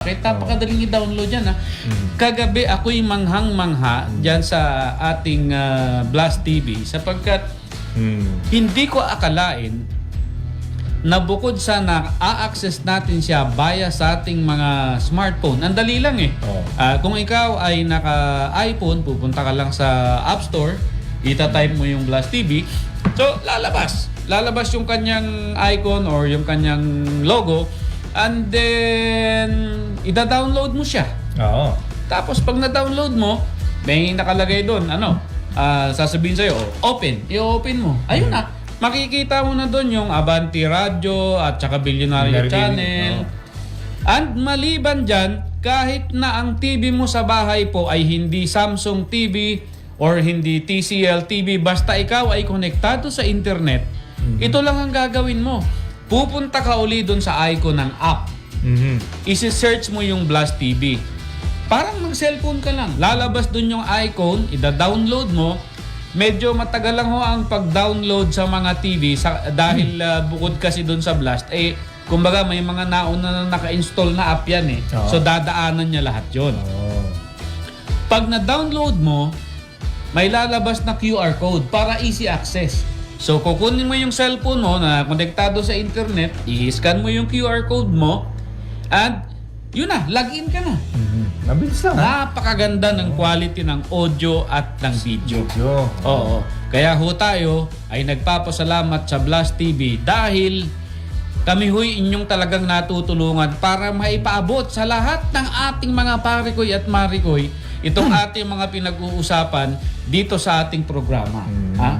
Kahit napakadaling i-download yan ha. Kagabi ako'y manghang-mangha dyan sa ating ah, Blast TV sapagkat Hmm. hindi ko akalain na bukod sa na-access natin siya via sa ating mga smartphone. Ang dali lang eh. Oo. Ah, kung ikaw ay naka-iPhone, pupunta ka lang sa App Store, ita-type mo yung Blast TV, so lalabas. Lalabas yung kanyang icon or yung kanyang logo and then ida-download mo siya. Oo. Tapos pag na-download mo, may nakalagay doon, ano, ah, sasabihin sa'yo, oh, open, i-open mo. Ayun na, makikita mo na doon yung Avanti Radio at saka Billionaire Channel. Video, And maliban dyan, kahit na ang TV mo sa bahay po ay hindi Samsung TV or hindi TCL TV, basta ikaw ay konektado sa internet, ito lang ang gagawin mo. Pupunta ka uli doon sa icon ng app Mhm. isi-search mo yung Blast TV. Parang mag-cellphone ka lang. Lalabas dun yung icon, ida-download mo. Medyo matagal lang ho ang pag-download sa mga TV sa, dahil ah, bukod kasi dun sa Blast, eh, kumbaga may mga nauna na naka-install na app yan eh. Oo. So dadaanan niya lahat yon. Oo. Pag na-download mo, may lalabas na QR code para easy access. So kukunin mo yung cellphone mo na konektado sa internet, i-scan mo yung QR code mo, and yun na, login ka na. Mhm. Mabilis lang ha. Napakaganda ng quality ng audio at ng video. Video. Oo. Kaya ho tayo ay nagpapasalamat sa Blast TV dahil kami ho'y inyong talagang natutulungan para maipaabot sa lahat ng ating mga parikoy at marikoy itong ating mga pinag-uusapan dito sa ating programa. Mm. Ha?